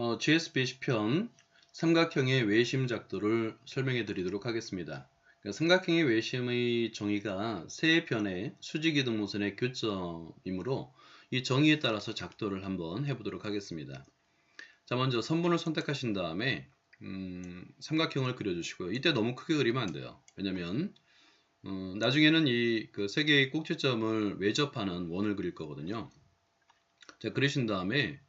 어, GSB 10편 삼각형의 외심 작도를 설명해 드리도록 하겠습니다. 그러니까 삼각형의 외심의 정의가 세 변의 수직이동무선의 교점이므로 이 정의에 따라서 작도를 한번 해보도록 하겠습니다. 자 먼저 선분을 선택하신 다음에 음, 삼각형을 그려주시고요. 이때 너무 크게 그리면 안 돼요. 왜냐면 어, 나중에는 이그세 개의 꼭지점을 외접하는 원을 그릴 거거든요. 자 그리신 다음에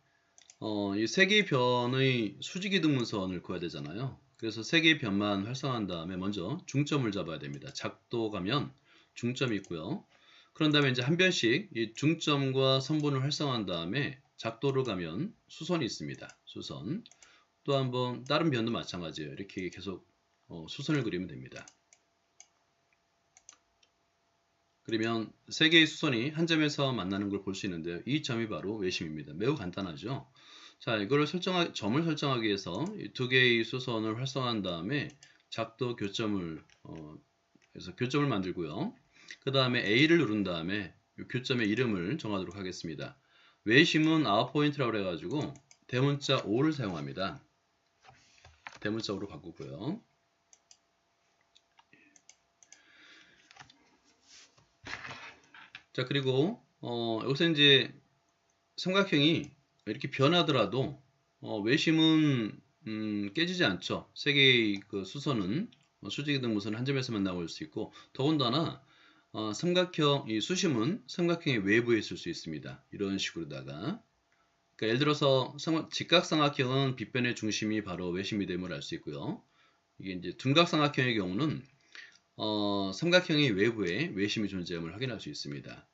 어, 이 세 개의 변의 수직이 등분선을 구해야 되잖아요. 그래서 세 개의 변만 활성화한 다음에 먼저 중점을 잡아야 됩니다. 작도 가면 중점이 있고요. 그런 다음에 이제 한 변씩 이 중점과 선분을 활성화한 다음에 작도로 가면 수선이 있습니다. 수선. 또 한번 다른 변도 마찬가지예요. 이렇게 계속 어, 수선을 그리면 됩니다. 그러면 세 개의 수선이 한 점에서 만나는 걸 볼 수 있는데요. 이 점이 바로 외심입니다. 매우 간단하죠. 자, 이거를 설정하, 점을 설정하기 위해서 이두 개의 수선을 활성화한 다음에 작도 교점을 어, 해서 교점을 만들고요. 그 다음에 A를 누른 다음에 이 교점의 이름을 정하도록 하겠습니다. 외심은 아웃 포인트라고 해가지고 대문자 5를 사용합니다. 대문자 5로 바꾸고요. 자 그리고 어, 여기서 이제 삼각형이 이렇게 변하더라도 어, 외심은 음, 깨지지 않죠. 세 개의 그 수선은 어, 수직이 등무선은 한 점에서만 나올 수 있고 더군다나 어, 삼각형 이 수심은 삼각형의 외부에 있을 수 있습니다. 이런 식으로다가 그러니까 예를 들어서 삼각, 직각삼각형은 빗변의 중심이 바로 외심이 됨을 알 수 있고요. 이게 이제 둔각삼각형의 경우는 어, 삼각형의 외부에 외심이 존재함을 확인할 수 있습니다.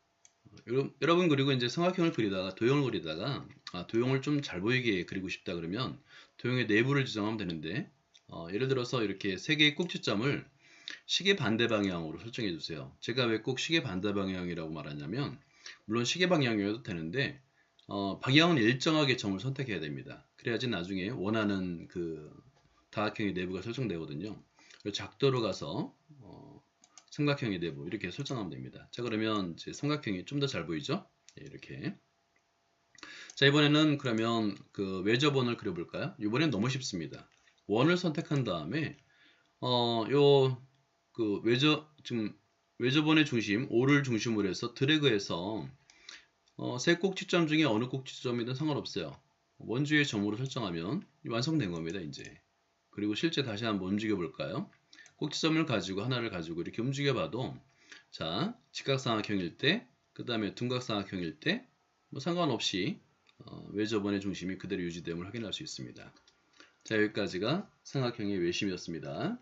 여러분 그리고 이제 삼각형을 그리다가 도형을 그리다가 아, 도형을 좀 잘 보이게 그리고 싶다 그러면 도형의 내부를 지정하면 되는데 어, 예를 들어서 이렇게 세 개의 꼭지점을 시계 반대 방향으로 설정해 주세요. 제가 왜 꼭 시계 반대 방향이라고 말하냐면 물론 시계 방향이어도 되는데 어, 방향은 일정하게 점을 선택해야 됩니다. 그래야지 나중에 원하는 그 다각형의 내부가 설정되거든요. 작도로 가서 어, 삼각형의 내부 이렇게 설정하면 됩니다. 자 그러면 이제 삼각형이 좀 더 잘 보이죠? 네, 이렇게. 자 이번에는 그러면 그 외접원을 그려볼까요? 이번엔 너무 쉽습니다. 원을 선택한 다음에 어요 그 외접 지금 외접원의 중심 5를 중심으로 해서 드래그해서 어, 세 꼭지점 중에 어느 꼭지점이든 상관없어요. 원주의 점으로 설정하면 완성된 겁니다. 이제 그리고 실제 다시 한번 움직여 볼까요? 꼭지점을 가지고 하나를 가지고 이렇게 움직여 봐도 자 직각삼각형일 때 그 다음에 둔각삼각형일 때 뭐 상관없이 어, 외접원의 중심이 그대로 유지됨을 확인할 수 있습니다. 자 여기까지가 삼각형의 외심이었습니다.